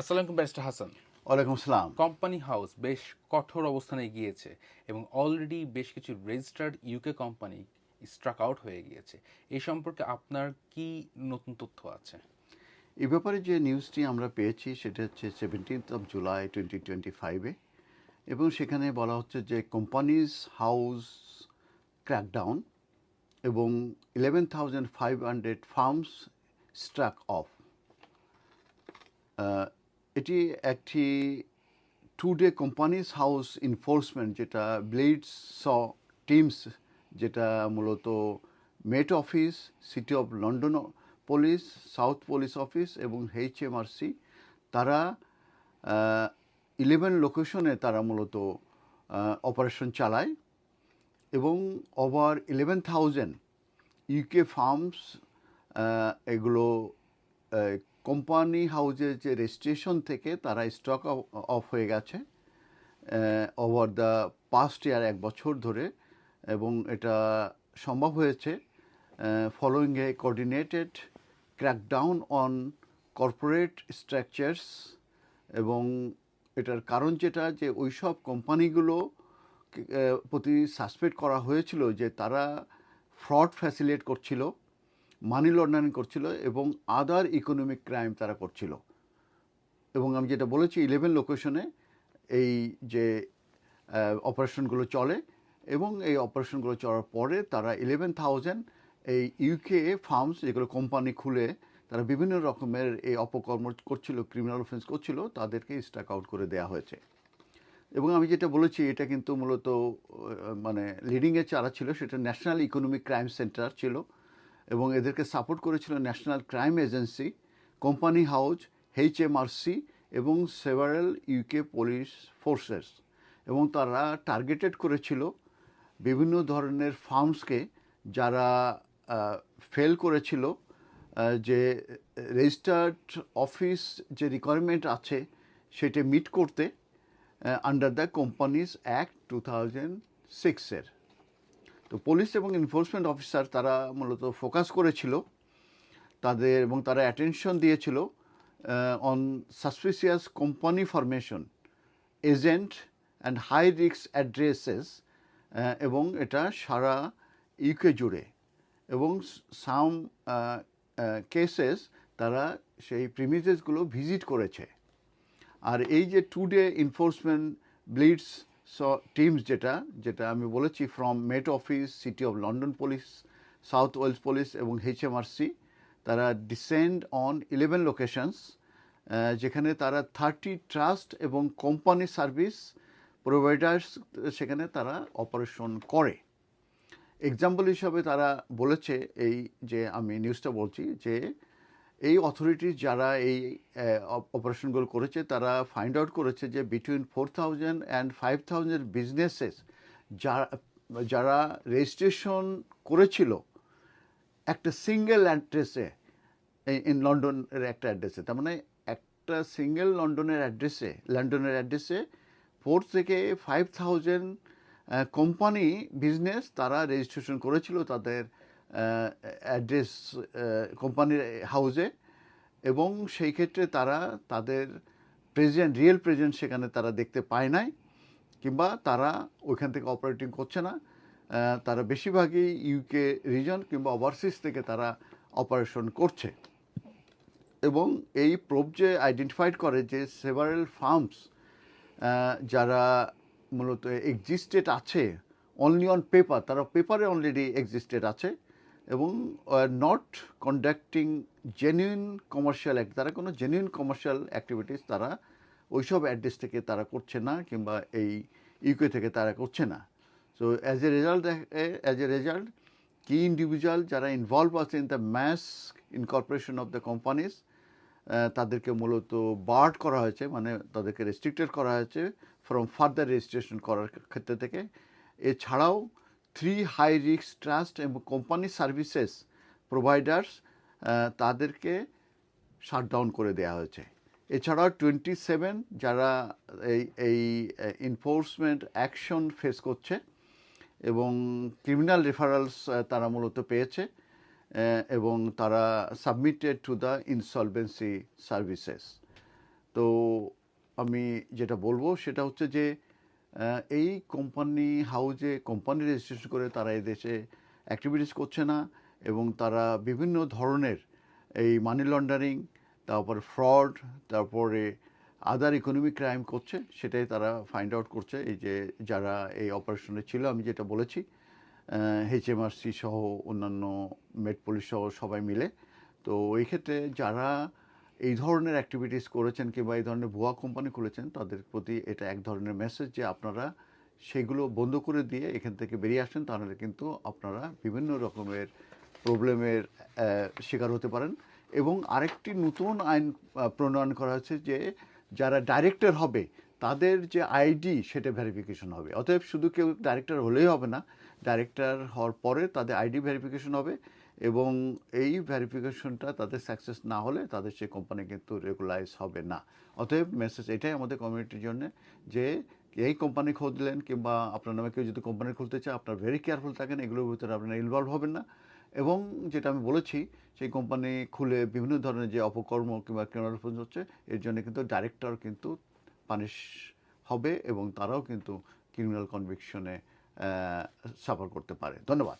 আসসালামু ব্যারিস্টার হাসান। ওয়ালাইকুম আসসালাম। কোম্পানি হাউস বেশ কঠোর অবস্থানে গিয়েছে এবং অলরেডি বেশ কিছু registered UK company struck out হয়ে গিয়েছে। এই সম্পর্কে আপনার কি নতুন তথ্য আছে? এই ব্যাপারে যে নিউজটি আমরা পেয়েছি সেটা হচ্ছে seventeenth of July twenty twenty ফাইভে এবং সেখানে বলা হচ্ছে যে কোম্পানিজ হাউস ক্র্যাকডাউন এবং eleven thousand five hundred firms struck off এটি একটি two day companies house enforcement যেটা ব্লেডস স টিমস যেটা মূলত met office city of London police south police office এবং এইচ এমআরসি তারা ইলেভেন লোকেশনে তারা মূলত অপারেশন চালায় এবং over eleven thousand UK firms এগুলো কোম্পানি হাউজের যে রেজিস্ট্রেশন থেকে তারা স্টক অফ হয়ে গেছে ওভার দ্য পাস্ট ইয়ার এক বছর ধরে, এবং এটা সম্ভব হয়েছে following a coordinated crackdown on corporate structures এবং এটার কারণ যেটা যে ওই সব কোম্পানিগুলো প্রতি সাসপেক্ট করা হয়েছিল যে তারা ফ্রড ফ্যাসিলেট করছিল। মানি লন্ডারিং করছিল এবং আদার ইকোনমিক ক্রাইম তারা করছিল। এবং আমি যেটা বলেছি ইলেভেন লোকেশনে এই যে অপারেশনগুলো চলে এবং এই অপারেশনগুলো চলার পরে তারা ইলেভেন থাউজেন্ড এই ইউকে ফার্মস যেগুলো কোম্পানি খুলে তারা বিভিন্ন রকমের এই অপকর্ম করছিল ক্রিমিনাল অফেন্স করছিল, তাদেরকে স্ট্রাক আউট করে দেওয়া হয়েছে। এবং আমি যেটা বলেছি, এটা কিন্তু মূলত মানে লিডিংয়ে চারা ছিল, সেটা ন্যাশনাল ইকোনমিক ক্রাইম সেন্টার ছিল। এবং এদেরকে সাপোর্ট করেছিল National Crime Agency, company house H MRC এবং সেভারেল ইউকে পুলিশ ফোর্সেস। এবং তারা টার্গেটেড করেছিল বিভিন্ন ধরনের ফার্মসকে যারা ফেল করেছিল যে রেজিস্টার্ড অফিস যে রিকোয়ারমেন্ট আছে সেটা মিট করতে under the companies act two thousand সিক্সের তো পুলিশ এবং এনফোর্সমেন্ট অফিসার তারা মূলত ফোকাস করেছিল। তাদের এবং তারা অ্যাটেনশন দিয়েছিল on suspicious company formation agent and high রিক্স অ্যাড্রেসেস এবং এটা সারা ইউকে জুড়ে। এবং সাম কেসেস তারা সেই প্রিমিজেসগুলো ভিজিট করেছে। আর এই যে টু ডে এনফোর্সমেন্ট ব্লিডস স টিমস যেটা যেটা আমি বলেছি from Met office City of London police South Wales police এবং এইচএমআরসি তারা ডিসেন্ড অন ইলেভেন লোকেশনস যেখানে তারা থার্টি ট্রাস্ট এবং কোম্পানি সার্ভিস প্রোভাইডার্স সেখানে তারা অপারেশন করে। এক্সাম্পল হিসাবে তারা বলেছে এই যে আমি নিউজটা বলছি যে এই অথরিটি যারা এই অপারেশনগুলো করেছে, তারা ফাইন্ড আউট করেছে যে between four thousand and five thousand businesses যারা যারা রেজিস্ট্রেশন করেছিল, একটা সিঙ্গেল অ্যাড্রেসে ইন লন্ডনের একটা অ্যাড্রেসে তার মানে একটা সিঙ্গেল লন্ডনের অ্যাড্রেসে লন্ডনের অ্যাড্রেসে ফোর থেকে ফাইভ থাউজেন্ড কোম্পানি বিজনেস তারা রেজিস্ট্রেশন করেছিল তাদের অ্যাড্রেস কোম্পানির হাউসে এবং সেই ক্ষেত্রে তারা তাদের প্রেজেন্ট রিয়েল প্রেজেন্ট সেখানে তারা দেখতে পায় নাই কিংবা তারা ওইখান থেকে অপারেটিং করছে না। তারা বেশিরভাগই ইউকে রিজন কিংবা ওভারসিজ থেকে তারা অপারেশন করছে। এবং এই প্রোব যে আইডেন্টিফাইড করে যে সেভারেল ফার্মস যারা মূলত এক্সিস্টেড আছে অনলি অন পেপার তারা পেপারে অলরেডি এক্সিস্টেড আছে এবং not conducting genuine commercial act তারা কোনো জেনুইন কমার্শিয়াল অ্যাক্টিভিটিস তারা ওইসব অ্যাড্রেস থেকে তারা করছে না কিংবা এই ইউকে থেকে তারা করছে না। So as a result as a result কি ইন্ডিভিজুয়াল যারা ইনভলভ আছে in the mass incorporation of the companies তাদেরকে মূলত বার্ড করা হয়েছে মানে তাদেরকে রেস্ট্রিক্টেড করা হয়েছে ফ্রম ফার্দার রেজিস্ট্রেশন করার ক্ষেত্রে থেকে। এছাড়াও থ্রি হাই রিস্ক ট্রাস্ট এবং কোম্পানি সার্ভিসেস প্রোভাইডার্স তাদেরকে শাটডাউন করে দেওয়া হয়েছে। এছাড়াও টোয়েন্টি সেভেন যারা এই এই এনফোর্সমেন্ট অ্যাকশন ফেস করছে এবং ক্রিমিনাল রেফারেলস তারা মূলত পেয়েছে এবং তারা submitted to the insolvency services তো আমি যেটা বলব সেটা হচ্ছে যে এই কোম্পানি হাউজে কোম্পানি রেজিস্ট্রেশন করে তারা এই দেশে অ্যাক্টিভিটিস করছে না এবং তারা বিভিন্ন ধরনের এই মানি লন্ডারিং তারপর ফ্রড তারপরে আদার ইকোনমিক ক্রাইম করছে, সেটাই তারা ফাইন্ড আউট করছে। এই যে যারা এই অপারেশনে ছিল, আমি যেটা বলেছি এইচএমআরসি সহ অন্যান্য মেট পুলিশ সহ সবাই মিলে। তো এই ক্ষেত্রে যারা এই ধরনের অ্যাক্টিভিটিস করেছেন কিংবা এই ধরনের ভুয়া কোম্পানি খুলেছেন, তাদের প্রতি এটা এক ধরনের মেসেজ যে আপনারা সেগুলো বন্ধ করে দিয়ে এখান থেকে বেরিয়ে আসেন, তাহলে কিন্তু আপনারা বিভিন্ন রকমের প্রবলেমের শিকার হতে পারেন। এবং আরেকটি নতুন আইন প্রণয়ন করা হয়েছে যে যারা ডাইরেক্টর হবে, তাদের যে আইডি সেটা ভেরিফিকেশন হবে। অতএব শুধু কেউ ডাইরেক্টর হলেই হবে না ডাইরেক্টর হওয়ার পরে তাদের আইডি ভেরিফিকেশন হবে। এবং এই ভেরিফিকেশনটা তাদের সাকসেস না হলে তাদের সেই কোম্পানি কিন্তু রেগুলাইজ হবে না। অতএব মেসেজ এটাই আমাদের কমিউনিটির জন্য যে এই কোম্পানি খুঁজলেন কিংবা আপনার নামে কেউ যদি কোম্পানি খুলতে চায়, আপনার ভেরি কেয়ারফুল থাকেন, এগুলোর ভিতরে আপনারা ইনভলভ হবেন না। এবং যেটা আমি বলেছি, সেই কোম্পানি খুলে বিভিন্ন ধরনের যে অপকর্ম কিংবা ক্রিমিনাল হচ্ছে, এর জন্য কিন্তু ডাইরেক্টর কিন্তু পানিশ হবে এবং তারাও কিন্তু ক্রিমিনাল কনভিকশনে সাফার করতে পারে। ধন্যবাদ।